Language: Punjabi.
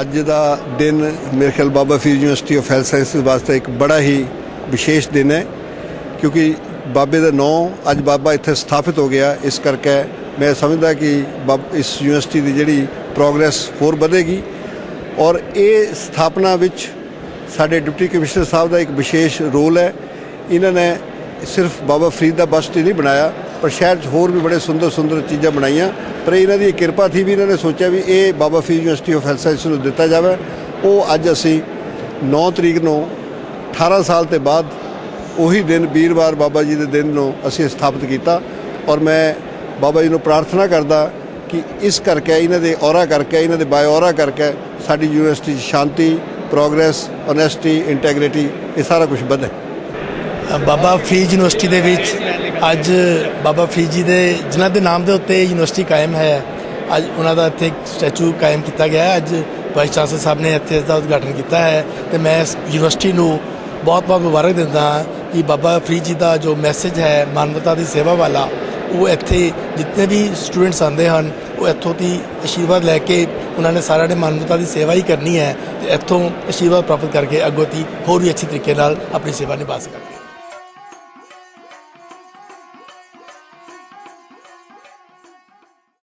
ਅੱਜ ਦਾ ਦਿਨ ਮੇਰੇ ਖਿਆਲ Baba Farid university of health sciences ਵਾਸਤੇ ਇੱਕ ਬੜਾ ਹੀ ਵਿਸ਼ੇਸ਼ ਦਿਨ ਹੈ, ਕਿਉਂਕਿ ਬਾਬੇ ਦਾ ਨਾਂ ਅੱਜ ਬਾਬਾ ਇੱਥੇ ਸਥਾਪਿਤ ਹੋ ਗਿਆ। ਇਸ ਕਰਕੇ ਮੈਂ ਸਮਝਦਾ ਕਿ ਬਾਬ- ਇਸ ਯੂਨੀਵਰਸਿਟੀ ਦੀ ਜਿਹੜੀ ਪ੍ਰੋਗਰੈਸ ਹੋਰ ਵਧੇਗੀ ਔਰ ਇਹ ਸਥਾਪਨਾ ਵਿੱਚ ਸਾਡੇ ਡਿਪਟੀ ਕਮਿਸ਼ਨਰ ਸਾਹਿਬ ਦਾ ਇੱਕ ਵਿਸ਼ੇਸ਼ ਰੋਲ ਹੈ। ਇਹਨਾਂ ਨੇ ਸਿਰਫ ਬਾਬਾ ਫਰੀਦ ਦਾ ਬਸਟ ਨਹੀਂ ਬਣਾਇਆ ਪਰ ਸ਼ਹਿਰ 'ਚ ਹੋਰ ਵੀ ਬੜੇ ਸੁੰਦਰ ਸੁੰਦਰ ਚੀਜ਼ਾਂ ਬਣਾਈਆਂ। ਪਰ ਇਹਨਾਂ ਦੀ ਕਿਰਪਾ ਥੀ ਵੀ ਇਹਨਾਂ ਨੇ ਸੋਚਿਆ ਵੀ ਇਹ Baba Farid university of health science ਨੂੰ ਦਿੱਤਾ ਜਾਵੇ। ਉਹ ਅੱਜ ਅਸੀਂ 9 ਤਰੀਕ ਨੂੰ 18 ਸਾਲ ਤੇ ਬਾਅਦ ਉਹੀ ਦਿਨ ਵੀਰਵਾਰ ਬਾਬਾ ਜੀ ਦੇ ਦਿਨ ਨੂੰ ਅਸੀਂ ਸਥਾਪਿਤ ਕੀਤਾ। ਔਰ ਮੈਂ ਬਾਬਾ ਜੀ ਨੂੰ ਪ੍ਰਾਰਥਨਾ ਕਰਦਾ ਕਿ ਇਸ ਕਰਕੇ, ਇਹਨਾਂ ਦੇ ਔਰਾ ਕਰਕੇ, ਇਹਨਾਂ ਦੇ ਬਾਇਓ ਔਰਾ ਕਰਕੇ ਸਾਡੀ ਯੂਨੀਵਰਸਿਟੀ 'ਚ ਸ਼ਾਂਤੀ, ਪ੍ਰੋਗਰੈਸ ਓਨੈਸਟੀ ਇੰਟੈਗ੍ਰਿਟੀ ਇਹ ਸਾਰਾ ਕੁਝ ਵਧੇ। ਬਾਬਾ ਫਰੀਦ ਯੂਨੀਵਰਸਿਟੀ ਦੇ ਵਿੱਚ ਅੱਜ ਬਾਬਾ ਫਰੀਦ ਜੀ ਦੇ, ਜਿਨ੍ਹਾਂ ਦੇ ਨਾਮ ਦੇ ਉੱਤੇ ਯੂਨੀਵਰਸਿਟੀ ਕਾਇਮ ਹੈ, ਅੱਜ ਉਹਨਾਂ ਦਾ ਇੱਥੇ ਸਟੈਚੂ ਕਾਇਮ ਕੀਤਾ ਗਿਆ ਹੈ। ਅੱਜ ਵਾਈਸ ਚਾਂਸਲਰ ਸਾਹਿਬ ਨੇ ਇੱਥੇ ਇਸ ਦਾ ਉਦਘਾਟਨ ਕੀਤਾ ਹੈ ਤੇ ਮੈਂ ਇਸ ਯੂਨੀਵਰਸਿਟੀ ਨੂੰ ਬਹੁਤ ਬਹੁਤ ਮੁਬਾਰਕ ਦਿੰਦਾ ਹਾਂ ਕਿ ਬਾਬਾ ਫਰੀਦ ਜੀ ਦਾ ਜੋ ਮੈਸੇਜ ਹੈ, ਮਾਨਵਤਾ ਦੀ ਸੇਵਾ ਵਾਲਾ, ਉਹ ਇੱਥੇ ਜਿੰਨੇ ਵੀ ਸਟੂਡੈਂਟਸ ਆਉਂਦੇ ਹਨ, ਉਹ ਇੱਥੋਂ ਦੀ ਆਸ਼ੀਰਵਾਦ ਲੈ ਕੇ ਉਹਨਾਂ ਨੇ ਸਾਰਿਆਂ ਨੇ ਮਾਨਵਤਾ ਦੀ ਸੇਵਾ ਹੀ ਕਰਨੀ ਹੈ ਤੇ ਇੱਥੋਂ ਆਸ਼ੀਰਵਾਦ ਪ੍ਰਾਪਤ ਕਰਕੇ ਅੱਗੋਂ ਦੀ ਹੋਰ ਵੀ ਅੱਛੇ ਤਰੀਕੇ ਨਾਲ ਆਪਣੀ ਸੇਵਾ ਨਿਭਾ ਸਕਣਗੇ